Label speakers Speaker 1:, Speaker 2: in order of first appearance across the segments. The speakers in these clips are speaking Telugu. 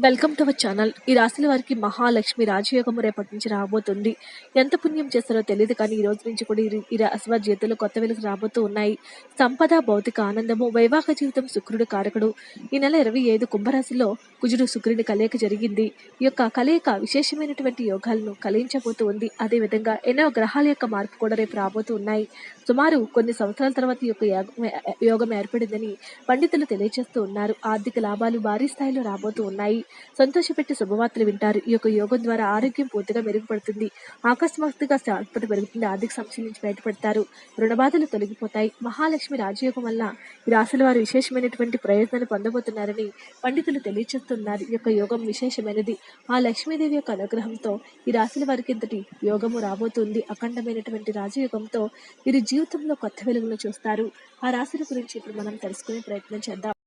Speaker 1: వెల్కమ్ టు అవర్ ఛానల్ ఈ రాశుల వారికి మహాలక్ష్మి రాజయోగం రేపటి నుంచి రాబోతుంది. ఎంత పుణ్యం చేస్తారో తెలియదు కానీ ఈ రోజు నుంచి కూడా ఈ- ఈ రాశి వారి జీవితంలో కొత్త వెలుగు రాబోతూ ఉన్నాయి. సంపద భౌతిక ఆనందము వైవాహిక జీవితం శుక్రుడు కారకుడు. ఈ నెల ఇరవై ఐదు కుంభరాశిలో కుజుడు శుక్రుని కలయిక జరిగింది. ఈ యొక్క కలయిక విశేషమైనటువంటి యోగాలను కలిగించబోతూ ఉంది. అదేవిధంగా ఎన్నో గ్రహాల యొక్క మార్పు కూడా రేపు రాబోతూ ఉన్నాయి. సుమారు కొన్ని సంవత్సరాల తర్వాత ఈ యొక్క యోగం యోగం ఏర్పడిందని పండితులు తెలియజేస్తూ ఉన్నారు. ఆర్థిక లాభాలు భారీ స్థాయిలో రాబోతూ ఉన్నాయి. సంతోషపెట్టి శుభవార్తలు వింటారు. ఈ యొక్క యోగం ద్వారా ఆరోగ్యం పూర్తిగా మెరుగుపడుతుంది. ఆకస్మాత్తుగా సంపద పెరుగుతుంది. ఆర్థిక సమస్యల నుంచి బయటపడతారు. రుణబాధలు తొలగిపోతాయి. మహాలక్ష్మి రాజయోగం వల్ల ఈ రాశుల వారు విశేషమైనటువంటి ప్రయోజనాలు పొందబోతున్నారని పండితులు తెలియచేస్తున్నారు ఈ యొక్క యోగం విశేషమైనది. ఆ లక్ష్మీదేవి యొక్క అనుగ్రహంతో ఈ రాశుల వారికి ఇంతటి యోగము రాబోతుంది. అఖండమైనటువంటి రాజయోగంతో వీరి జీవితంలో కొత్త వెలుగును చూస్తారు. ఆ రాశుల గురించి ఇప్పుడు మనం తెలుసుకునే ప్రయత్నం చేద్దాం.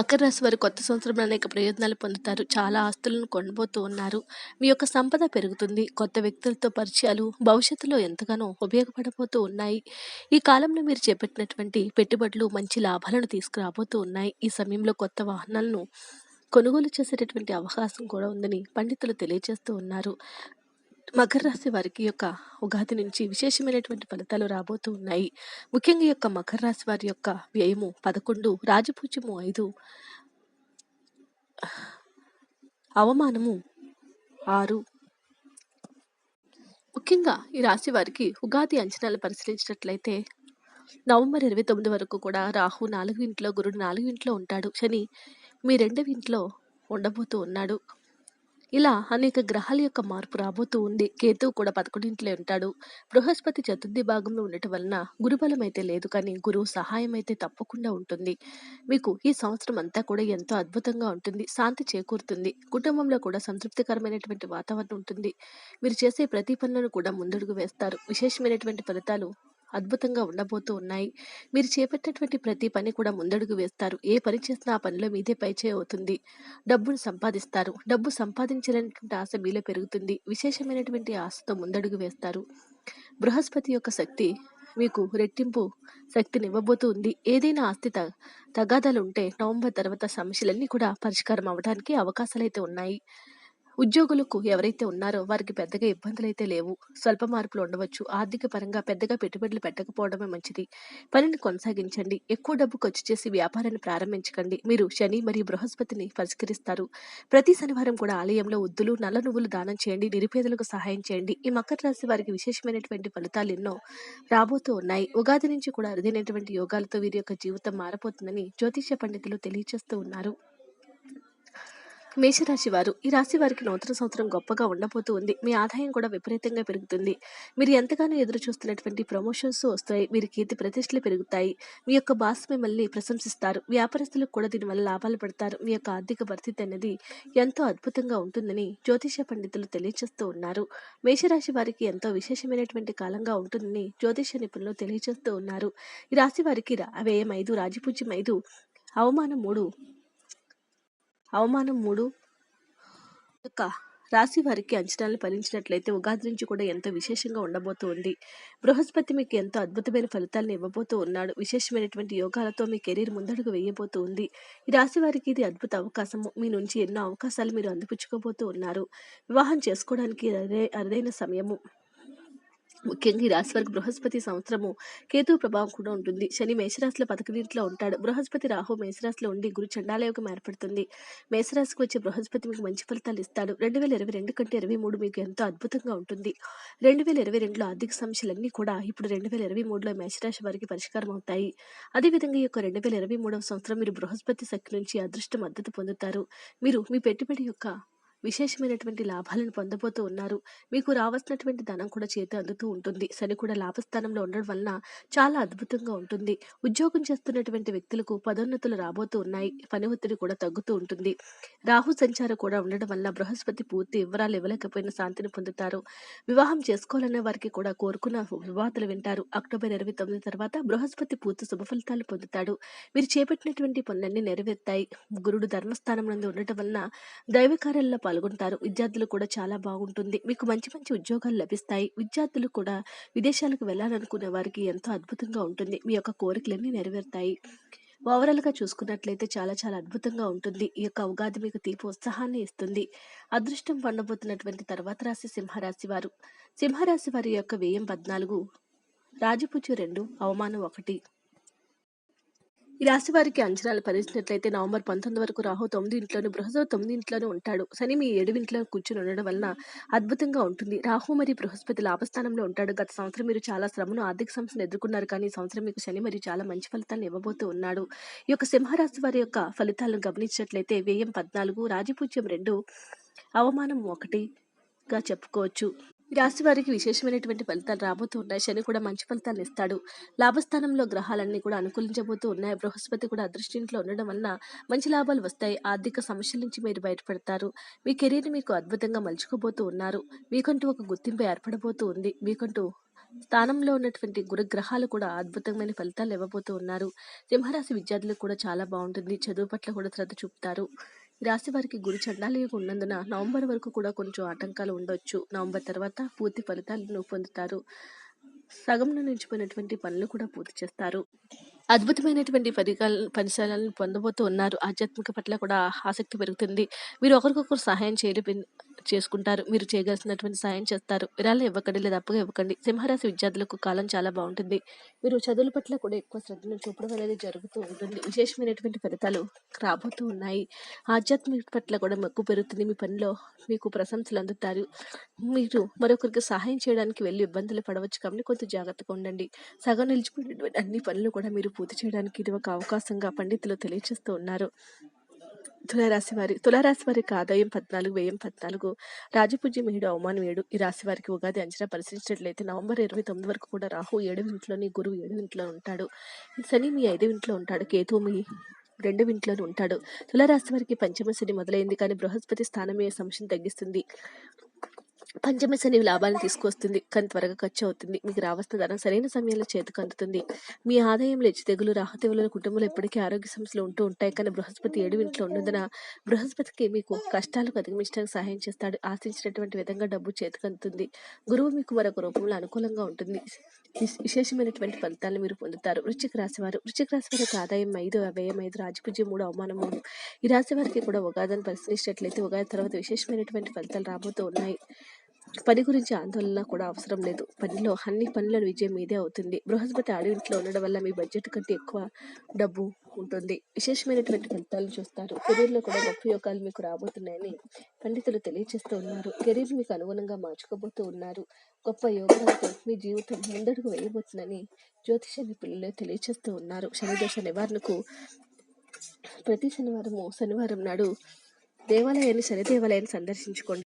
Speaker 1: మకర రాశి వారు కొత్త సంవత్సరంలో అనేక ప్రయోజనాలు పొందుతారు. చాలా ఆస్తులను కొనబోతూ ఉన్నారు. మీ యొక్క సంపద పెరుగుతుంది. కొత్త వ్యక్తులతో పరిచయాలు భవిష్యత్తులో ఎంతగానో ఉపయోగపడబోతూ ఉన్నాయి. ఈ కాలంలో మీరు చేపట్టినటువంటి పెట్టుబడులు మంచి లాభాలను తీసుకురాబోతూ ఉన్నాయి. ఈ సమయంలో కొత్త వాహనాలను కొనుగోలు చేసేటటువంటి అవకాశం కూడా ఉందని పండితులు తెలియజేస్తూ ఉన్నారు. మకర రాశి వారికి యొక్క ఉగాది నుంచి విశేషమైనటువంటి ఫలితాలు రాబోతూ ఉన్నాయి. ముఖ్యంగా యొక్క మకర రాశి వారి యొక్క వ్యయము పదకొండు రాజపూజ్యము ఐదు అవమానము ఆరు. ముఖ్యంగా ఈ రాశి వారికి ఉగాది అంచనాలు పరిశీలించినట్లయితే నవంబర్ ఇరవై తొమ్మిది వరకు కూడా రాహు నాలుగు ఇంట్లో గురుడు నాలుగు ఇంట్లో ఉంటాడు. శని మీ రెండవ ఇంట్లో ఉండబోతూ ఉన్నాడు. ఇలా అనేక గ్రహాల యొక్క మార్పు రాబోతూ ఉంది. కేతువు కూడా పదకొండింటిలో ఉంటాడు. బృహస్పతి చతుర్థి భాగంలో ఉండటం వలన గురుబలం అయితే లేదు కానీ గురువు సహాయం అయితే తప్పకుండా ఉంటుంది. మీకు ఈ సంవత్సరం అంతా కూడా ఎంతో అద్భుతంగా ఉంటుంది. శాంతి చేకూరుతుంది. కుటుంబంలో కూడా సంతృప్తికరమైనటువంటి వాతావరణం ఉంటుంది. మీరు చేసే ప్రతి పనులను కూడా ముందడుగు వేస్తారు. విశేషమైనటువంటి ఫలితాలు అద్భుతంగా ఉండబోతూ ఉన్నాయి. మీరు చేపట్టినటువంటి ప్రతి పని కూడా ముందడుగు వేస్తారు. ఏ పని చేసినా ఆ పనిలో మీదే పైచే అవుతుంది. డబ్బును సంపాదిస్తారు. డబ్బు సంపాదించాలనేటువంటి ఆశ మీలో పెరుగుతుంది. విశేషమైనటువంటి ఆశతో ముందడుగు వేస్తారు. బృహస్పతి యొక్క శక్తి మీకు రెట్టింపు శక్తినివ్వబోతూ ఉంది. ఏదైనా ఆస్తి త తగాదాలు ఉంటే నవంబర్ తర్వాత సమస్యలన్నీ కూడా పరిష్కారం అవడానికి అవకాశాలు అయితే ఉన్నాయి. ఉద్యోగులకు ఎవరైతే ఉన్నారో వారికి పెద్దగా ఇబ్బందులు అయితే లేవు. స్వల్ప మార్పులు ఉండవచ్చు. ఆర్థిక పరంగా పెద్దగా పెట్టుబడులు పెట్టకపోవడమే మంచిది. పనిని కొనసాగించండి. ఎక్కువ డబ్బు ఖర్చు చేసి వ్యాపారాన్ని ప్రారంభించకండి. మీరు శని మరియు బృహస్పతిని పరిష్కరిస్తారు. ప్రతి శనివారం కూడా ఆలయంలో ఉద్దులు నల్ల నువ్వులు దానం చేయండి. నిరుపేదలకు సహాయం చేయండి. ఈ మకర రాశి వారికి విశేషమైనటువంటి ఫలితాలు ఎన్నో రాబోతూ ఉన్నాయి. ఉగాది నుంచి కూడా అరుదైనటువంటి యోగాలతో వీరి యొక్క జీవితం మారబోతుందని జ్యోతిష్య పండితులు తెలియజేస్తూ ఉన్నారు. మేషరాశి వారు ఈ రాశి వారికి నూతన సంవత్సరం గొప్పగా ఉండబోతూ ఉంది. మీ ఆదాయం కూడా విపరీతంగా పెరుగుతుంది. మీరు ఎంతగానో ఎదురు చూస్తున్నటువంటి ప్రమోషన్స్ వస్తాయి. మీరు కీర్తి ప్రతిష్టలు పెరుగుతాయి. మీ యొక్క బాస్ మిమ్మల్ని ప్రశంసిస్తారు. వ్యాపారస్తులకు కూడా దీనివల్ల లాభాలు పడతారు. మీ యొక్క ఆర్థిక పరిస్థితి అనేది ఎంతో అద్భుతంగా ఉంటుందని జ్యోతిష పండితులు తెలియజేస్తూ ఉన్నారు. మేషరాశి వారికి ఎంతో విశేషమైనటువంటి కాలంగా ఉంటుందని జ్యోతిష నిపుణులు తెలియజేస్తూ ఉన్నారు. ఈ రాశి వారికి రా- వ్యయం ఐదు రాజపూజ్యం ఐదు అవమానం మూడు అవమానం మూడు. యొక్క రాశి వారికి అంచనాలు ఫలించినట్లయితే ఉగాది నుంచి కూడా ఎంతో విశేషంగా ఉండబోతూ ఉంది బృహస్పతి మీకు ఎంతో అద్భుతమైన ఫలితాలను ఇవ్వబోతూ ఉన్నాడు. విశేషమైనటువంటి యోగాలతో మీ కెరీర్ ముందడుగు వేయబోతూ ఉంది ఈ రాశి వారికి ఇది అద్భుత అవకాశము. మీ నుంచి ఎన్నో అవకాశాలు మీరు అందిపుచ్చుకోబోతూ ఉన్నారు. వివాహం చేసుకోవడానికి అరుదైన సమయము. ముఖ్యంగా ఈ రాశి వారికి బృహస్పతి సంవత్సరము కేతు ప్రభావం కూడా ఉంటుంది. శని మేషరాశిలో పదకొండింట్లో ఉంటాడు. బృహస్పతి రాహు మేషరాశిలో ఉండి గురు చండాలయోగం ఏర్పడుతుంది. మేషరాశికి వచ్చే బృహస్పతి మీకు మంచి ఫలితాలు ఇస్తాడు. రెండు వేల ఇరవై రెండు కంటే ఇరవై మూడు మీకు ఎంతో అద్భుతంగా ఉంటుంది. రెండు వేల ఇరవై రెండులో ఆర్థిక సమస్యలన్నీ కూడా ఇప్పుడు రెండు వేల ఇరవై మూడులో మేషరాశి వారికి పరిష్కారం అవుతాయి. అదేవిధంగా ఈ యొక్క రెండు వేల ఇరవై మూడవ సంవత్సరం మీరు బృహస్పతి శక్తి నుంచి అదృష్ట మద్దతు పొందుతారు. మీరు మీ పెట్టుబడి యొక్క విశేషమైనటువంటి లాభాలను పొందబోతూ ఉన్నారు. మీకు రావాల్సినటువంటి ధనం కూడా చేతి అందుతూ ఉంటుంది. శని కూడా లాభస్థానంలో ఉండడం వలన చాలా అద్భుతంగా ఉంటుంది. ఉద్యోగం చేస్తున్నటువంటి వ్యక్తులకు పదోన్నతులు రాబోతూ ఉన్నాయి. పని ఒత్తిడి కూడా తగ్గుతూ ఉంటుంది. రాహు సంచారం కూడా ఉండడం వల్ల బృహస్పతి పూర్తి వివరాలు ఇవ్వలేకపోయిన శాంతిని పొందుతారు. వివాహం చేసుకోవాలనే వారికి కూడా కోరుకున్న వివాదాలు వింటారు. అక్టోబర్ ఇరవై తొమ్మిది తర్వాత బృహస్పతి పూర్తి శుభ ఫలితాలు పొందుతాడు. మీరు చేపట్టినటువంటి పనులన్నీ నెరవేరుతాయి. గురుడు ధర్మస్థానం నందు ఉండటం వలన దైవకార్యాల్లో పాల్గొంటారు విద్యార్థులు కూడా చాలా బాగుంటుంది మీకు మంచి మంచి ఉద్యోగాలు లభిస్తాయి విద్యార్థులు కూడా విదేశాలకు వెళ్ళాలనుకునే వారికి ఎంతో అద్భుతంగా ఉంటుంది మీ యొక్క కోరికలన్నీ నెరవేరుతాయి ఓవరాల్‌గా చూసుకున్నట్లయితే చాలా చాలా అద్భుతంగా ఉంటుంది. ఈ యొక్క ఉగాది మీకు తీపి ఉత్సాహాన్ని ఇస్తుంది. అదృష్టం పండబోతున్నటువంటి తర్వాత రాశి సింహరాశి వారు. సింహరాశి వారి యొక్క వ్యయం పద్నాలుగు రాజపుచ్చు రెండు అవమానం ఒకటి ఈ రాశి వారికి అంచనాలు పరిచినట్లయితే నవంబర్ 19 వరకు రాహు తొమ్మిది ఇంట్లోను, బృహస్పతి తొమ్మిది ఇంట్లోనూ ఉంటాడు. శని మీ 7 ఇంట్లో కూర్చొని ఉండడం వలన అద్భుతంగా ఉంటుంది. రాహు మరియు బృహస్పతి లాభస్థానంలో ఉంటాడు. గత సంవత్సరం మీరు చాలా శ్రమను, ఆర్థిక సమస్యను ఎదుర్కొన్నారు కానీ ఈ సంవత్సరం మీకు శని మరియు చాలా మంచి ఫలితాలను ఇవ్వబోతూ ఉన్నాడు. ఈ యొక్క సింహరాశి వారి యొక్క ఫలితాలను గమనించినట్లయితే వ్యయం 14, రాజపూజ్యం రెండు అవమానం ఒకటిగా చెప్పుకోవచ్చు. ఈ రాశి వారికి విశేషమైనటువంటి ఫలితాలు రాబోతూ ఉన్నాయి. శని కూడా మంచి ఫలితాలు ఇస్తాడు. లాభస్థానంలో గ్రహాలన్నీ కూడా అనుకూలించబోతూ ఉన్నాయి. బృహస్పతి కూడా అదృష్టింట్లో ఉండడం వలన మంచి లాభాలు వస్తాయి. ఆర్థిక సమస్యల నుంచి మీరు బయటపడతారు. మీ కెరీర్‌ని మీకు అద్భుతంగా మలుచుకోబోతూ ఉన్నారు. మీకంటూ ఒక గుర్తింపు ఏర్పడబోతూ ఉంది. మీకంటూ స్థానంలో ఉన్నటువంటి గురుగ్రహాలు కూడా అద్భుతమైన ఫలితాలు ఇవ్వబోతూ ఉన్నారు. సింహరాశి విద్యార్థులకు కూడా చాలా బాగుంటుంది. చదువు పట్ల కూడా శ్రద్ధ చూపుతారు. ఈ రాశి వారికి గురు చండాలయోగం ఉన్నందున నవంబర్ వరకు కూడా కొంచెం ఆటంకాలు ఉండొచ్చు. నవంబర్ తర్వాత పూర్తి ఫలితాలను పొందుతారు. సగంలో నిలిచిపోయినటువంటి పనులు కూడా పూర్తి చేస్తారు. అద్భుతమైనటువంటి పరికాల పరిసరాలను పొందబోతూ ఉన్నారు. ఆధ్యాత్మిక పట్ల కూడా ఆసక్తి పెరుగుతుంది. మీరు ఒకరికొకరు సహాయం చేయడం చేసుకుంటారు. మీరు చేయగలిసినటువంటి సహాయం చేస్తారు. విరాళం ఇవ్వకండి లేదా అప్పుగా ఇవ్వకండి. సింహరాశి విద్యార్థులకు కాలం చాలా బాగుంటుంది. మీరు చదువుల పట్ల కూడా ఎక్కువ శ్రద్ధను చూపడం అనేది జరుగుతూ ఉంటుంది. విశేషమైనటువంటి ఫలితాలు రాబోతూ ఉన్నాయి. ఆధ్యాత్మిక పట్ల కూడా మక్కువ పెరుగుతుంది. మీ పనిలో మీకు ప్రశంసలు అందుతారు. మీరు మరొకరికి సహాయం చేయడానికి వెళ్ళి ఇబ్బందులు పడవచ్చు కాబట్టి కొంచెం జాగ్రత్తగా ఉండండి. సగం నిలిచిపోయినటువంటి అన్ని పనులు కూడా మీరు పూర్తి చేయడానికి ఇది ఒక అవకాశంగా పండితులు తెలియజేస్తూ ఉన్నారు. తులారాశి వారి తులారాశి వారికి ఆదాయం 14, వ్యయం 14, రాజపూజ్యం ఏడు అవమానం ఏడు ఈ రాశి వారికి ఉగాది అంచనా పరిశీలించినట్లయితే నవంబర్ 29 వరకు కూడా రాహు ఏడు ఇంట్లోని, గురువు ఏడు ఇంట్లో ఉంటాడు. శని మీ ఐదు ఇంట్లో ఉంటాడు. కేతు మీ రెండు ఇంట్లోనే ఉంటాడు. తులారాశి వారికి పంచమ శని మొదలైంది కానీ బృహస్పతి స్థానమే సమస్యను తగ్గిస్తుంది. పంచమ శని లాభాలను తీసుకొస్తుంది కానీ త్వరగా ఖర్చు అవుతుంది. మీకు రావాల్సిన ధనం సరైన సమయంలో చేతికి అందుతుంది. మీ ఆదాయంలో హెచ్చు తెగులు, రాహుతెగులు కుటుంబంలో ఎప్పటికీ ఆరోగ్య సమస్యలు ఉంటూ ఉంటాయి. కానీ బృహస్పతి ఏడు ఇంట్లో ఉన్నందున బృహస్పతికి మీకు కష్టాలకు అధిగమించడానికి సహాయం చేస్తాడు. ఆశించినటువంటి విధంగా డబ్బు చేతికి అందుతుంది. గురువు మీకు మరొక రూపంలో అనుకూలంగా ఉంటుంది. విశేషమైనటువంటి ఫలితాలను మీరు పొందుతారు. వృశ్చిక రాశి వారు వృశ్చిక రాశి వారికి ఆదాయం ఐదు వ్యయం ఐదు రాజపూజ్యం మూడు అవమానం మూడు ఈ రాశి వారికి కూడా ఉగాదిని పరిశీలించినట్లయితే ఉగాది తర్వాత విశేషమైనటువంటి ఫలితాలు రాబోతూ ఉన్నాయి. పని గురించి ఆందోళన కూడా అవసరం లేదు. పనిలో అన్ని పనుల విజయం మీదే అవుతుంది. బృహస్పతి ఆడివింట్లో ఉండడం వల్ల మీ బడ్జెట్ కంటే ఎక్కువ డబ్బు ఉంటుంది. విశేషమైనటువంటి ఫలితాలు చూస్తారు. కెరీర్‌లో కూడా గొప్ప యోగాలు మీకు రాబోతున్నాయని పండితులు తెలియజేస్తూ ఉన్నారు. కెరీర్ మీకు అనుగుణంగా మార్చుకోబోతూ ఉన్నారు. గొప్ప యోగాలతో మీ జీవితం ముందడుగు వేయబోతుందని జ్యోతిష నిపుణులు తెలియజేస్తూ ఉన్నారు. శనిదోష నివారణకు ప్రతి శనివారము శనివారం నాడు దేవాలయాన్ని శని దేవాలయాన్ని సందర్శించుకోండి.